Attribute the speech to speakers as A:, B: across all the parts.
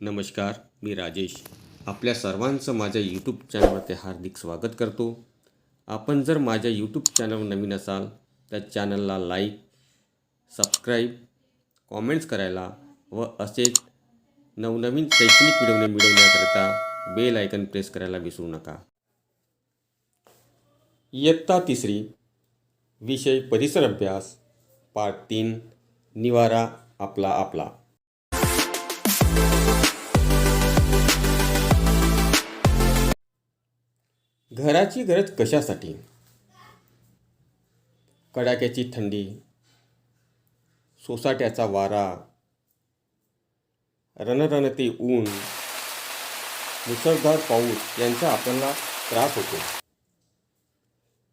A: नमस्कार मी राजेश. आपल्या सर्वांचं माझ्या यूट्यूब चॅनलवरती हार्दिक स्वागत करतो. आपण जर माझ्या यूट्यूब चॅनलवर नवीन असाल तर चॅनलला लाईक सबस्क्राईब कॉमेंट्स करायला व असेच नवनवीन शैक्षणिक व्हिडिओने मिळवण्याकरिता बेल आयकन प्रेस करायला विसरू नका. इयत्ता तिसरी विषय परिसर अभ्यास पाठ तीन निवारा आपला आपला. घराची गरज कशासाठी? कडाक्याची थंडी सोसाट्याचा वारा रणरणते ऊन मुसळधार पाऊस यांचा आपल्याला त्रास होतो.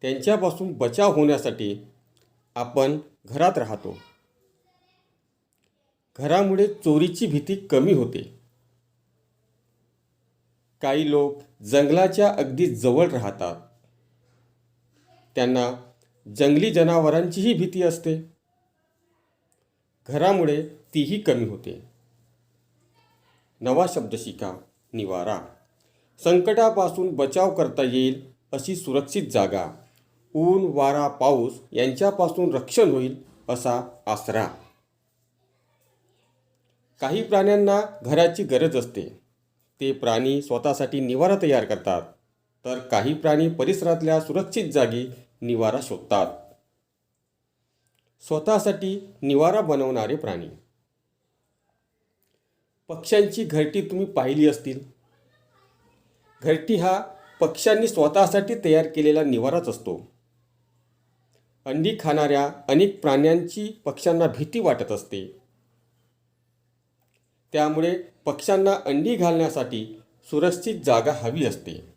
A: त्यांच्यापासून बचाव होण्यासाठी आपण घरात राहतो. घरामुळे चोरीची भीती कमी होते. काही लोक जंगलाच्या अगदी जवळ राहतात. त्यांना जंगली जनावरांचीही भीती असते. घरामुळे तीही कमी होते. नवा शब्द शिका निवारा. संकटापासून बचाव करता येईल अशी सुरक्षित जागा. ऊन वारा पाऊस यांच्यापासून रक्षण होईल असा आसरा. काही प्राण्यांना घराची गरज असते. ते प्राणी स्वतःसाठी निवारा तयार करतात. तर काही प्राणी परिसरातल्या सुरक्षित जागी निवारा शोधतात. स्वतःसाठी निवारा बनवणारे प्राणी. पक्ष्यांची घरटी तुम्ही पाहिली असतील. घरटी हा पक्ष्यांनी स्वतःसाठी तयार केलेला निवाराच असतो. अंडी खाणाऱ्या अनेक प्राण्यांची पक्ष्यांना भीती वाटत असते. त्यामुळे पक्ष्यांना अंडी घालण्यासाठी सुरक्षित जागा हवी असते.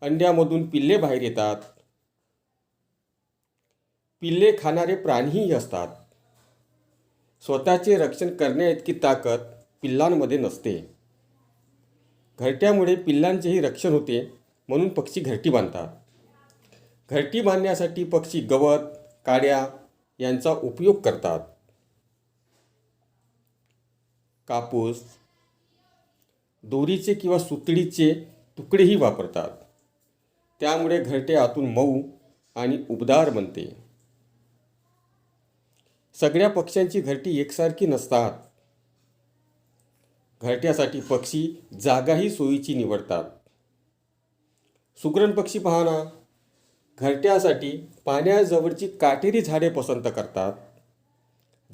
A: अंड्यामधून पिल्ले बाहेर येतात. पिल्ले खाणारे प्राणीही असतात. स्वतःचे रक्षण करण्याइतकी ताकद पिल्लांमध्ये नसते. घरट्यामुळे पिल्लांचेही रक्षण होते म्हणून पक्षी घरटी बांधतात. घरटी बांधण्यासाठी पक्षी गवत काड्या यांचा उपयोग करतात. कापूस दोरीचे किंवा सुतडीचे तुकडेही वापरतात. त्यामुळे घरटे आतून मऊ आणि उबदार बनते. सगळ्या पक्ष्यांची घरटी एकसारखी नसतात. घरट्यासाठी पक्षी जागाही सोयीची निवडतात. सुग्रण पक्षी पाहना घरट्यासाठी पाण्याजवळची काटेरी झाडे पसंत करतात.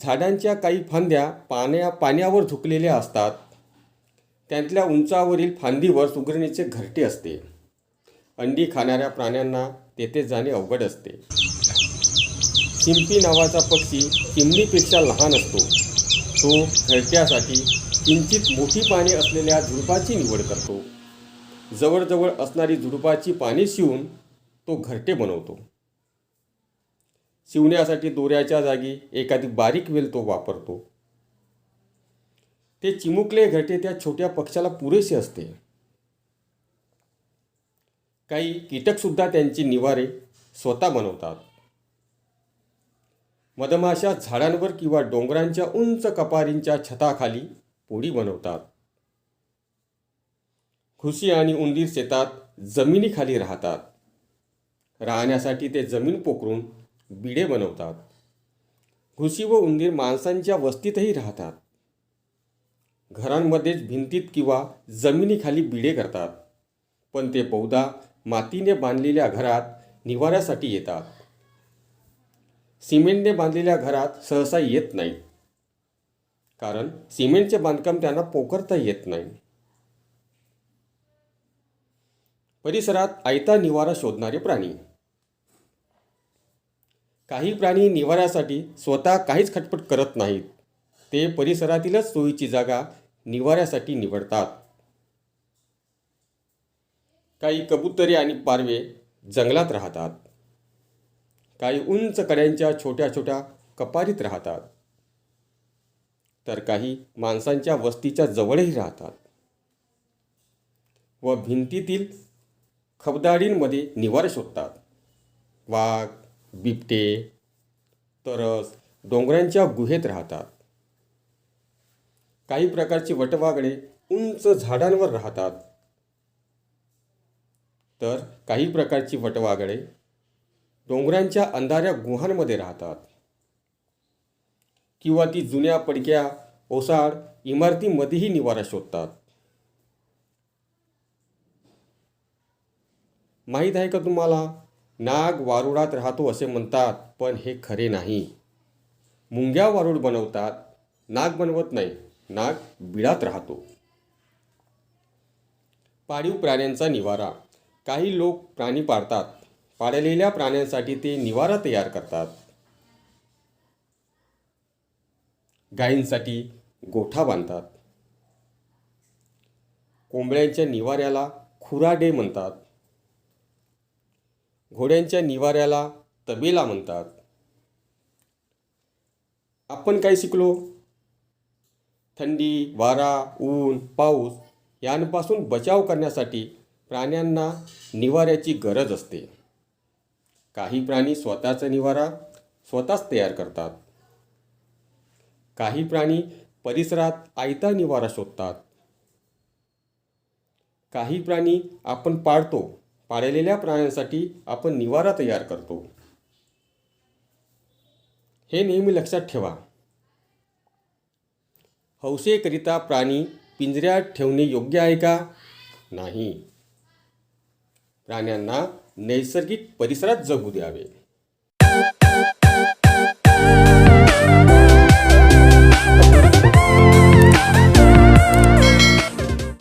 A: झाडांच्या काही फांद्या पाण्या पाण्यावर झुकलेल्या असतात. त्यातल्या उंचावरील फांदीवर सुगरणीचे घरटे असते. अंडी खाणाऱ्या प्राण्यांना तेथे जाणे अवघड असते. शिंपी नावाचा पक्षी चिमणीपेक्षा लहान असतो. तो घरट्यासाठी किंचित मोठी पाने असलेल्या झुडपाची निवड करतो. जवळजवळ असणारी झुडपाची पाने शिवून तो घरटे बनवतो. शिवण्यासाठी दोऱ्याच्या जागी एखादी बारीक वेल तो वापरतो. ते चिमुकले घटे त्या छोट्या पक्षाला पुरेसे असते. काही कीटकसुद्धा त्यांची निवारे स्वतः बनवतात. मधमाशा झाडांवर किंवा डोंगरांच्या उंच कपारींच्या छताखाली पोळी बनवतात. खुशी आणि उंदीर शेतात जमिनीखाली राहतात. राहण्यासाठी ते जमीन पोखरून बिडे बनवतात. घुशी व उंदीर माणसांच्या वस्तीतही राहतात. घरांमध्येच भिंतीत किंवा जमिनीखाली बिडे करतात. पण ते बहुधा मातीने बांधलेल्या घरात निवाऱ्यासाठी येतात. सिमेंटने बांधलेल्या घरात सहसा येत नाही. कारण सिमेंटचे बांधकाम त्यांना पोखरता येत नाही. परिसरात आयता निवारा शोधणारे प्राणी. काही प्राणी निवाऱ्यासाठी स्वतः काहीच खटपट करत नाहीत. ते परिसरातीलच सोयीची जागा निवाऱ्यासाठी निवडतात. काही कबुतरे आणि पारवे जंगलात राहतात. काही उंच कड्यांच्या छोट्या छोट्या कपारीत राहतात. तर काही माणसांच्या वस्तीच्या जवळही राहतात. व भिंतीतील खबदाडींमध्ये निवारा शोधतात. वाघ बिबटे तरस डोंगरांच्या गुहेत राहतात. काही प्रकारची वटवागळे उंच झाडांवर राहतात. तर काही प्रकारची वटवागळे डोंगरांच्या अंधाऱ्या गुहांमध्ये राहतात. किंवा ती जुन्या पडक्या ओसाड इमारतीमध्येही निवारा शोधतात. माहीत आहे का तुम्हाला? नाग वारुळात राहतो असे म्हणतात पण हे खरे नाही. मुंग्या वारुळ बनवतात नाग बनवत नाही नाग बिळात राहतो. पाळीव प्राण्यांचा निवारा. काही लोक प्राणी पाळतात. पाळलेल्या प्राण्यांसाठी ते निवारा तयार करतात. गायींसाठी गोठा बांधतात. कोंबड्यांच्या निवाऱ्याला खुराडे म्हणतात. घोड्यांच्या निवाऱ्याला तबेला म्हणतात. आपण काय शिकलो? थंडी वारा ऊन पाऊस यांपासून बचाव करण्यासाठी प्राण्यांना निवाऱ्याची गरज असते. काही प्राणी स्वतःचा निवारा स्वतःच तयार करतात. काही प्राणी परिसरात आयता निवारा शोधतात. काही प्राणी आपण पाळतो. पाळलेल्या प्राण्यांसाठी आपण निवारा तयार करतो. हे नेहमी लक्षात ठेवा. हौसेकरिता प्राणी पिंजऱ्यात ठेवणे योग्य आहे का? नाही. प्राण्यांना नैसर्गिक परिसरात जगू द्यावे.